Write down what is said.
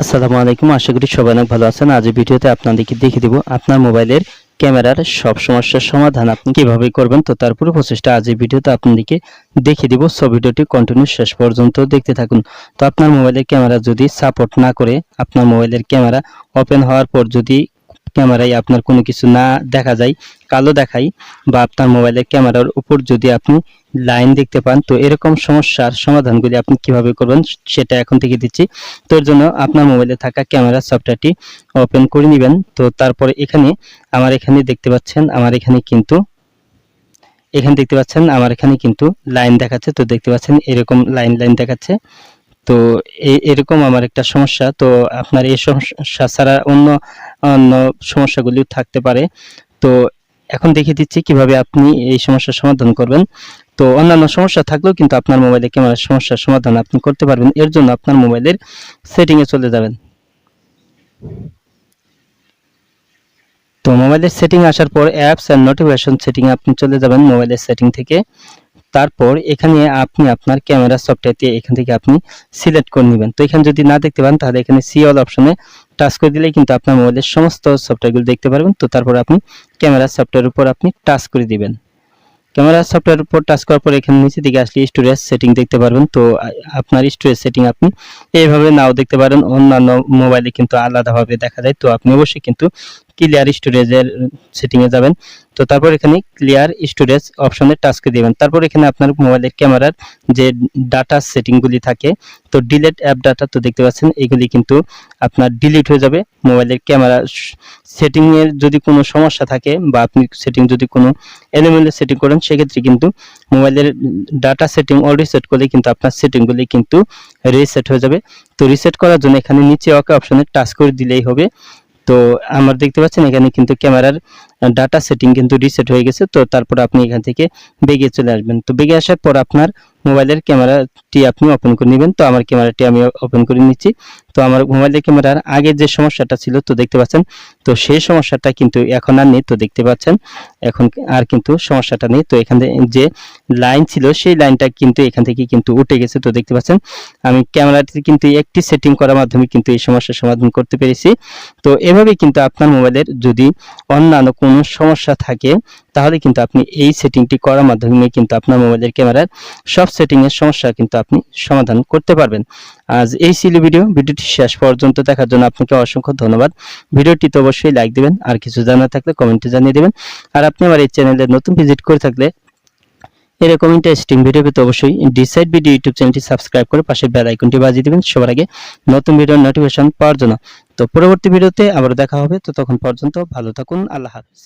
আসসালামু আলাইকুম, আশা করি সবাই অনেক ভালো আছেন। আজ ভিডিওতে আপনাদেরকে দেখিয়ে দেবো আপনার মোবাইলের ক্যামেরার সব সমস্যার সমাধান আপনি কীভাবে করবেন। তো তার পুরো প্রসেসটা আজ এই ভিডিওতে আপনাদেরকে দেখিয়ে দিব। সব ভিডিওটি কন্টিনিউ শেষ পর্যন্ত দেখতে থাকুন। তো আপনার মোবাইলের ক্যামেরা যদি সাপোর্ট না করে, আপনার মোবাইলের ক্যামেরা ওপেন হওয়ার পর যদি ক্যামেরায় আপনার কোনো কিছু না দেখা যায়, কালো দেখায় বা আপনার মোবাইলের ক্যামেরার উপর যদি আপনি লাইন দেখতে পান, তো এরকম সমস্যার সমাধানগুলি আপনি কীভাবে করবেন সেটা এখন থেকে দিচ্ছি। তো এর জন্য আপনার মোবাইলে থাকা ক্যামেরা, সফটওয়্যারটি ওপেন করে নেবেন। তো তারপরে এখানে আমার এখানে দেখতে পাচ্ছেন, আমার এখানে কিন্তু এখানে দেখতে পাচ্ছেন, আমার এখানে কিন্তু লাইন দেখাচ্ছে। তো দেখতে পাচ্ছেন, এরকম লাইন লাইন দেখাচ্ছে। তো এরকম আমার একটা সমস্যা। তো আপনার এই সমস্যা ছাড়া অন্য অন্য সমস্যাগুলিও থাকতে পারে। তো এখন দেখিয়ে দিচ্ছি কীভাবে আপনি এই সমস্যার সমাধান করবেন। তো অন্যান্য সমস্যা থাকলেও কিন্তু আপনার মোবাইলে ক্যামেরার সমস্যার সমাধান আপনি করতে পারবেন। এর জন্য আপনার মোবাইলের সেটিংয়ে চলে যাবেন। তো মোবাইলের সেটিং আসার পর অ্যাপস অ্যান্ড নোটিফিকেশন সেটিং আপনি চলে যাবেন মোবাইলের সেটিং থেকে। তারপর এখানে আপনি আপনার ক্যামেরা সফটওয়্যারটি এখান থেকে আপনি সিলেক্ট করে নেবেন। তো এখানে যদি না দেখতে পান, তাহলে এখানে সি অল অপশনে টাচ করে দিলেই কিন্তু আপনার মোবাইলের সমস্ত সফটওয়্যারগুলো দেখতে পারবেন। তো তারপর আপনি ক্যামেরা সফটওয়্যার উপর আপনি টাচ করে দিবেন। ক্যামেরা সফটওয়্যার উপর টাচ করার পর এখানে নিচে দিকে আসলে স্টোরেজ সেটিং দেখতে পারবেন। তো আপনার স্টোরেজ সেটিং আপনি এইভাবে নাও দেখতে পারেন। অন্যান্য মোবাইলে কিন্তু আলাদাভাবে দেখা যায়। তো আপনি অবশ্যই কিন্তু ক্লিয়ার স্টোরেজের সেটিং এ যাবেন। তো তারপর এখানে ক্লিয়ার স্টোরেজ অপশনে টাচ করে দিবেন। তারপর এখানে আপনার মোবাইলের ক্যামেরার যে ডাটা সেটিংগুলি থাকে, তো ডিলেট অ্যাপ ডাটা তো দেখতে পাচ্ছেন, এগুলি কিন্তু আপনার ডিলিট হয়ে যাবে। মোবাইলের ক্যামেরা সেটিং এর যদি কোনো সমস্যা থাকে বা আপনি সেটিং যদি কোনো এলিমেন্টের সেটিং করেন, সেক্ষেত্রে কিন্তু মোবাইলের ডাটা সেটিং অল রিসেট করলে কিন্তু আপনার সেটিংগুলি কিন্তু রিসেট হয়ে যাবে। তো রিসেট করার জন্য এখানে নিচে ওকে অপশনে টাচ করে দিলেই হবে। তো আমার দেখতে পাচ্ছেন, এখানে কিন্তু ক্যামেরার ডাটা সেটিং কিন্তু রিসেট হয়ে গেছে। তো তারপর আপনি এখান থেকে বেগে চলে আসবেন। তো বেগে আসার পর আপনার মোবাইলের ক্যামেরাটি আপনি ওপেন করে নেবেন। তো আমার ক্যামেরাটি আমি ওপেন করে নিচ্ছি। তো আমার মোবাইলের ক্যামেরার আগে যে সমস্যাটা ছিল, তো দেখতে পাচ্ছেন? তো সেই সমস্যাটা কিন্তু এখন আর নেই, তো দেখতে পাচ্ছেন? এখন আর কিন্তু সমস্যাটা নেই। তো এখানে যে লাইন ছিল, সেই লাইনটা কিন্তু এখান থেকে কিন্তু উঠে গেছে, তো দেখতে পাচ্ছেন? আমি ক্যামেরাটি কিন্তু একটি সেটিং করার মাধ্যমে কিন্তু এই সমস্যার সমাধান করতে পেরেছি। তো এভাবে কিন্তু আপনার মোবাইলের যদি অন্যান্য কোনো সমস্যা থাকে তাহলে কিন্তু আপনি এই সেটিংটি করার মাধ্যমে কিন্তু আপনার মোবাইলের ক্যামেরার সব সেটিং এর সমস্যা কিন্তু আপনি সমাধান করতে পারবেন। আজ এই ছিল ভিডিও ভিডিওটি শেষ পর্যন্ত দেখার জন্য আপনাকে অসংখ্য ধন্যবাদ। ভিডিওটিতে অবশ্যই লাইক দিবেন, আর কিছু জানার থাকলে কমেন্টে জানিয়ে দিবেন। আর আপনি আমার এই চ্যানেলে নতুন ভিজিট করে থাকলে এরকম ইন্টারেস্টিং ভিডিও পেতে অবশ্যই ডিসাইড ভিডিও ইউটিউব চ্যানেলটি সাবস্ক্রাইব করে পাশের বেল আইকনটি বাজিয়ে দিবেন সবার আগে নতুন ভিডিওর নোটিফিকেশন পাওয়ার জন্য। তো পরবর্তী ভিডিওতে আবার দেখা হবে। তো তখন পর্যন্ত ভালো থাকুন। আল্লাহ হাফিজ।